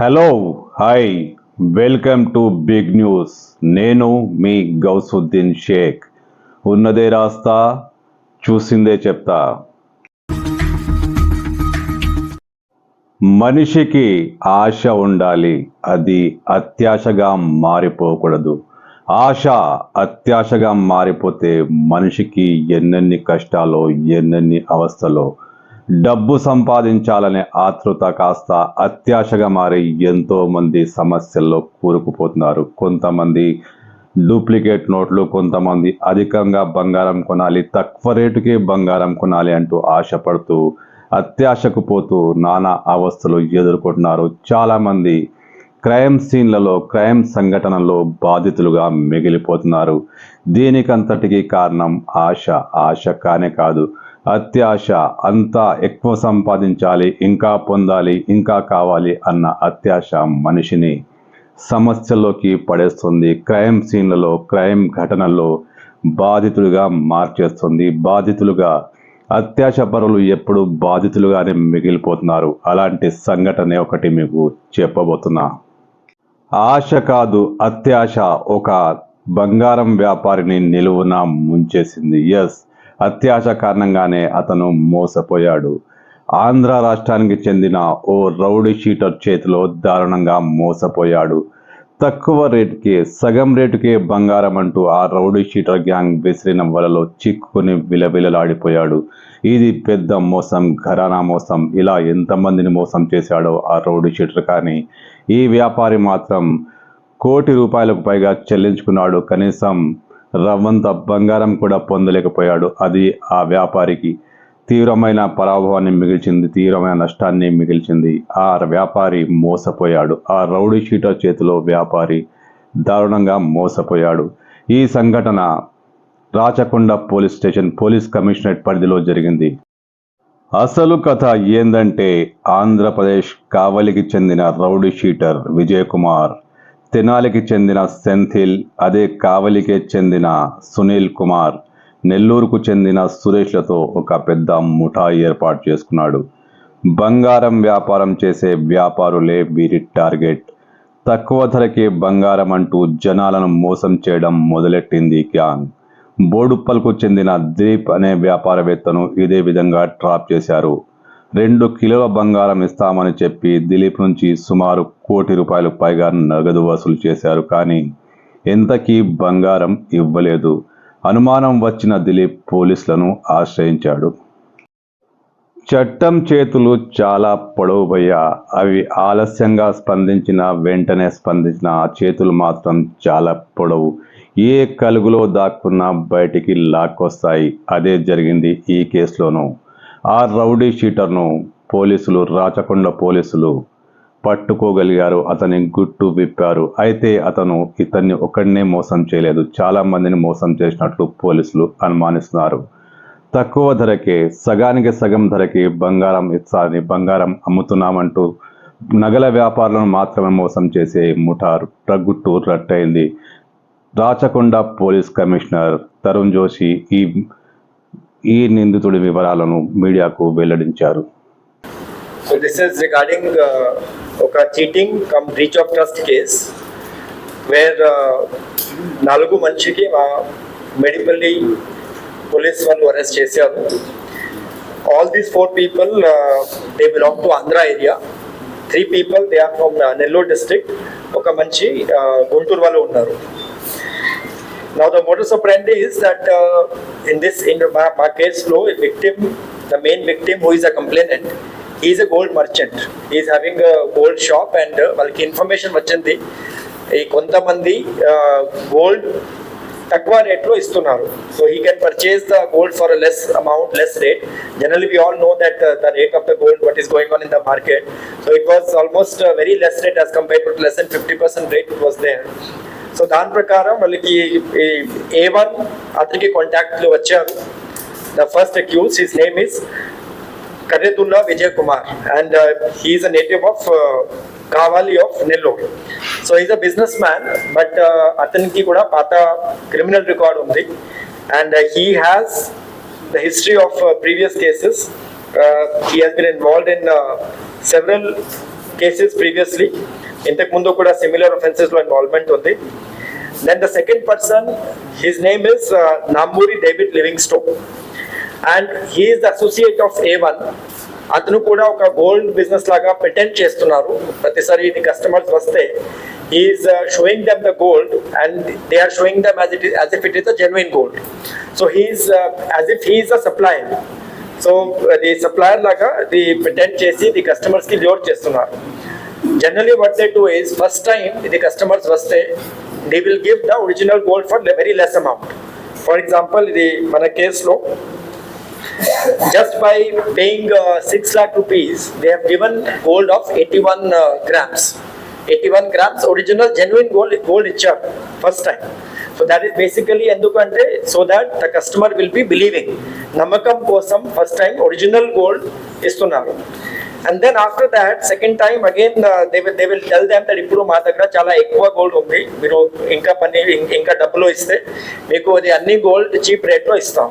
Hello hi welcome to big news. నేను మీ గౌసుద్దీన్ షేక్. ఉన్నదే రాస్తా చూసిందే చెప్తా. మనిషికి ఆశ ఉండాలి అది అత్యాశగా మారిపోకూడదు. ఆశ అత్యాశగా మారిపోతే మనిషికి ఎన్నెన్ని కష్టాలో ఎన్నెన్ని అవస్థలో డబ్బు సంపాదించాలనే ఆతృత కాస్త అత్యాశగా మారి ఎంతో మంది సమస్యల్లో కూరుకుపోతున్నారు. కొంతమంది డూప్లికేట్ నోట్లు కొంతమంది అధికంగా బంగారం కొనాలి తక్కువ రేటుకే బంగారం కొనాలి అంటూ ఆశపడుతూ అత్యాశకు పోతూ నానా అవస్థలు ఎదుర్కొంటున్నారు. చాలామంది క్రైమ్ సీన్లలో క్రైమ్ సంఘటనలో బాధితులుగా మిగిలిపోతున్నారు. దీనికంతటికీ కారణం ఆశ. ఆశ కానే కాదు. అత్యాశ అంతా ఎక్కువ సంపాదించాలి ఇంకా పొందాలి ఇంకా కావాలి అన్న అత్యాశ మనిషిని సమస్యల్లోకి పడేస్తుంది. క్రైమ్ సీన్లలో క్రైమ్ ఘటనల్లో బాధితులుగా మార్చేస్తుంది. బాధితులుగా అత్యాశ పరులు ఎప్పుడు బాధితులుగానే మిగిలిపోతున్నారు. అలాంటి సంఘటన ఒకటి మీకు చెప్పబోతున్నా. ఆశ కాదు అత్యాశ ఒక బంగారం వ్యాపారిని నిలువున ముంచేసింది. ఎస్ అత్యాశ కారణంగానే అతను మోసపోయాడు. ఆంధ్ర రాష్ట్రానికి చెందిన ఓ రౌడీ షీటర్ చేతిలో దారుణంగా మోసపోయాడు. తక్కువ రేటుకే సగం రేటుకే బంగారం అంటూ ఆ రౌడీ షీటర్ గ్యాంగ్ విసిరిన వలలో చిక్కుకుని విలవిలలాడిపోయాడు. ఇది పెద్ద మోసం ఘరానా మోసం. ఇలా ఎంతమందిని మోసం చేశాడో ఆ రౌడీ షీటర్ కానీ ఈ వ్యాపారి మాత్రం కోటి రూపాయలకు పైగా చెల్లించుకున్నాడు. కనీసం రవ్వంత బంగారం కూడా పొందలేకపోయాడు. అది ఆ వ్యాపారికి తీవ్రమైన పరాభవాన్ని మిగిల్చింది తీవ్రమైన నష్టాన్ని మిగిల్చింది. ఆ వ్యాపారి మోసపోయాడు. ఆ రౌడీ షీటర్ చేతిలో వ్యాపారి దారుణంగా మోసపోయాడు. ఈ సంఘటన Rachakonda police station police commissionerate పరిధిలో జరిగింది. అసలు కథ ఏందంటే ఆంధ్రప్రదేశ్ కావలికి చెందిన రౌడీ షీటర్ విజయ్ కుమార్ తెనాలికి చెందిన సెంథిల్ అదే కావలికే చెందిన సునీల్ కుమార్ నెల్లూరుకు చెందిన సురేష్లతో ఒక పెద్ద ముఠా ఏర్పాటు చేసుకున్నాడు. బంగారం వ్యాపారం చేసే వ్యాపారులే వీరి టార్గెట్. తక్కువ ధరకే బంగారం అంటూ జనాలను మోసం చేయడం మొదలెట్టింది గ్యాంగ్ బోడుప్పల్కు చెందిన దీప్ అనే వ్యాపారవేత్తను ఇదే విధంగా ట్రాప్ చేశారు. రెండు కిలోల బంగారం ఇస్తామని చెప్పి దిలీప్ నుంచి సుమారు కోటి రూపాయలు పైగా నగదు వసూలు చేశారు. కానీ ఎంతకీ బంగారం ఇవ్వలేదు. అనుమానం వచ్చిన దిలీప్ పోలీసులను ఆశ్రయించాడు. చట్టం చేతులు చాలా పొడవుపోయా. అవి ఆలస్యంగా స్పందించిన వెంటనే స్పందించిన ఆ చేతులు మాత్రం చాలా పొడవు. ఏ కలుగులో దాక్కున్నా బయటికి లాక్కొస్తాయి. అదే జరిగింది ఈ కేసులోనూ. ఆ రౌడీ షీటర్ను పోలీసులు రాచకొండ పోలీసులు పట్టుకోగలిగారు. అతని గుట్టు విప్పారు. అయితే అతను ఇతన్ని ఒకడినే మోసం చేయలేదు. చాలామందిని మోసం చేసినట్లు పోలీసులు అనుమానిస్తున్నారు. తక్కువ ధరకే సగానికి సగం ధరకి బంగారం ఇస్తారని బంగారం అమ్ముతున్నామంటూ నగల వ్యాపారులను మాత్రమే మోసం చేసే ముఠారు గుట్టు రట్టయింది. రాచకొండ పోలీస్ కమిషనర్ తరుణ్ జోషి ఈ ఈ నిందితుడి వివరాలను మీడియాకు వెల్లడించారు. సో దిస్ ఇస్ రిగార్డింగ్ ఒక cheating cum breach of trust case where నాలుగు మనిషికి మా మెడిపల్లి పోలీస్ వాళ్ళు అరెస్ట్ చేశారు. All these four people they belong to Andhra area three people they are from Nellore district ఒక మంచి గుంటూరు వాళ్ళు ఉన్నారు. నా the motors of friend is that in this in the ma- ma case law, a victim, the main victim who is a complainant, he is a gold merchant. He is having a gold shop and uh, వాళ్ళకి information వచ్చింది ఈ కొంతమంది gold తక్కువ రేట్లో ఇస్తున్నారు. So he can purchase the gold for less amount less rate generally we all know that the rate of the gold what is going on in the market so it was almost very less rate as compare to less than fifty percent rate it was there so దాని ప్రకారం వాళ్ళకి A one అతనికి కాంటాక్ట్లు వచ్చారు. The first accused his name is Karretulla Vijay Kumar and he is a native of Kavali of Nellore so is a businessman but అతనికి కూడా పాత criminal record ఉంది. And he has the history of previous cases he has been involved in several cases previously ఇంతకు ముందు కూడా similar offences లో involvement ఉంది. Then the second person his name is Namuri David Livingstone and he is associate of A one అతను కూడా ఒక gold business లాగా patent చేస్తున్నారు. ప్రతిసారి ఇది కస్టమర్స్ వస్తే is showing them the gold and they are showing them as it as if it is a genuine gold so he is as if he is a supplier so the supplier లాగా the patent చేసి the కస్టమర్స్కి load చేస్తున్నారు. Generally what they do is first time ఇది customers వస్తే they will give the original gold for very less amount for example ఇది మన కేసులో just by paying uh, 6 lakh rupees, they have given gold of 81 uh, grams. 81 grams original genuine gold gold ఇచ్చారు first time so that is basically ఎందుకంటే so that the customer will be believing నమ్మకం కోసం first time original gold ఇస్తున్నారు. And then after that second time again they will they will tell them that ఇప్పుడు మా దగ్గర చాలా ఎక్కువ gold ఉంది. మీరు ఇంకా పని ఇంకా డబ్బులు ఇస్తే మీకు అది అన్ని గోల్డ్ చీప్ రేట్లో ఇస్తాం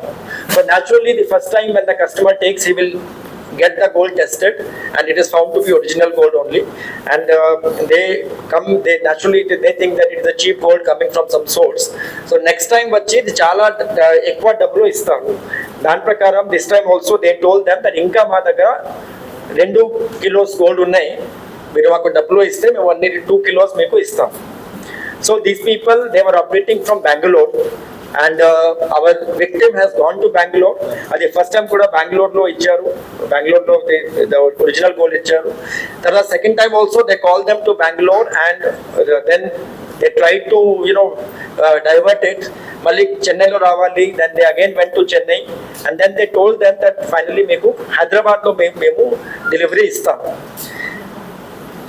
so naturally the first time when the customer takes he will get the gold tested and it is found to be original gold only. And uh, they come they naturally they they think that it is a cheap gold coming from some source. So next time వచ్చి ఇది చాలా ఎక్కువ డబ్బులు ఇస్తారు దాని ప్రకారం this time also they told them that ఇంకా మా దగ్గర రెండు కిలోస్ గోల్డ్ ఉన్నాయి. మీరు మాకు డబ్బులు ఇస్తే మేము అన్ని టూ కిలోస్ మీకు ఇస్తాం. So these people they were operating from Bengaluru and our victim has gone to Bengaluru అది ఫస్ట్ టైం కూడా బెంగళూరులో ఇచ్చారు. బెంగళూరులో ఒరిజినల్ గోల్డ్ ఇచ్చారు. తర్వాత second time also they call them to Bengaluru and then they try to you know divert it మళ్ళీ చెన్నైలో రావాలి then they again went to Chennai and then they told then that finally మీకు హైదరాబాద్లో మేము మేము delivery ఇస్తాము.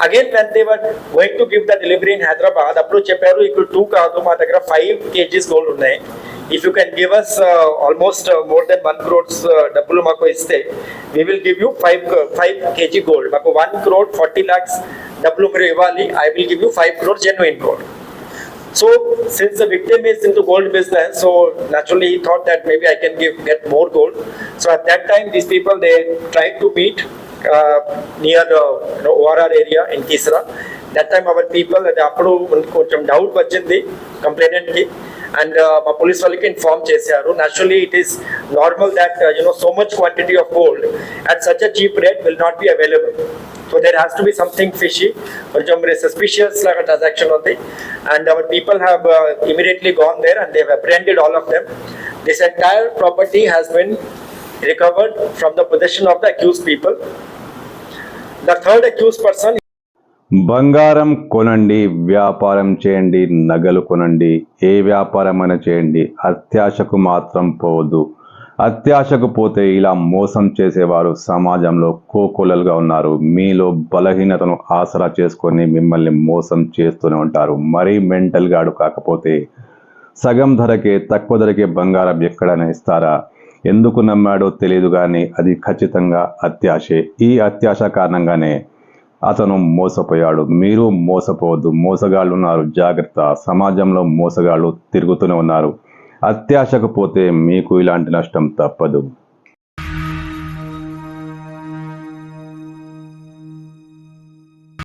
Again when they were going to give the delivery in Hyderabad అప్పుడు చెప్పారు ఇక్కడ టూ కాదు మా దగ్గర ఫైవ్ కేజీస్ గోల్డ్ ఉన్నాయి. If you can give us almost more than one crores డబ్బులు మాకు ఇస్తే we will give you five five KG gold మాకు వన్ క్రోడ్ ఫార్టీ ల్యాక్స్ డబ్బులు మీరు ఇవ్వాలి I will give you five crore genuine gold So since the victim is into gold business, so naturally he thought that maybe I can give get more gold. So at that time, these people they tried to meet uh, near the you know, ORR area in Kisra. That time our people అది అప్పుడు కొంచెం doubt వచ్చింది complainant and మా police వాళ్ళకి inform చేశారు. Naturally it is normal that you know so much quantity of gold at such a cheap rate will not be available so there has to be something fishy కొంచెం suspicious లాగా transaction ఉంది. And our people have immediately gone there and they've apprehended all of them this entire property has been recovered from the possession of the accused people. The third accused person బంగారం కొనండి వ్యాపారం చేయండి నగలు కొనండి ఏ వ్యాపారమైనా చేయండి అత్యాశకు మాత్రం పోవద్దు. అత్యాశకు పోతే ఇలా మోసం చేసేవారు సమాజంలో కోకొలలుగా ఉన్నారు. మీలో బలహీనతను ఆసరా చేసుకొని మిమ్మల్ని మోసం చేస్తూనే ఉంటారు. మరీ మెంటల్ గాడు కాకపోతే సగం ధరకే తక్కువ ధరకే బంగారం ఎక్కడైనా ఇస్తారా? ఎందుకు నమ్మాడో తెలియదు కానీ అది ఖచ్చితంగా అత్యాశే. ఈ అత్యాశ కారణంగానే అతను మోసపోయాడు. మీరు మోసపోవద్దు. మోసగాళ్ళు ఉన్నారు జాగ్రత్త. సమాజంలో మోసగాళ్ళు తిరుగుతూనే ఉన్నారు. అత్యాశకు పోతే మీకు ఇలాంటి నష్టం తప్పదు.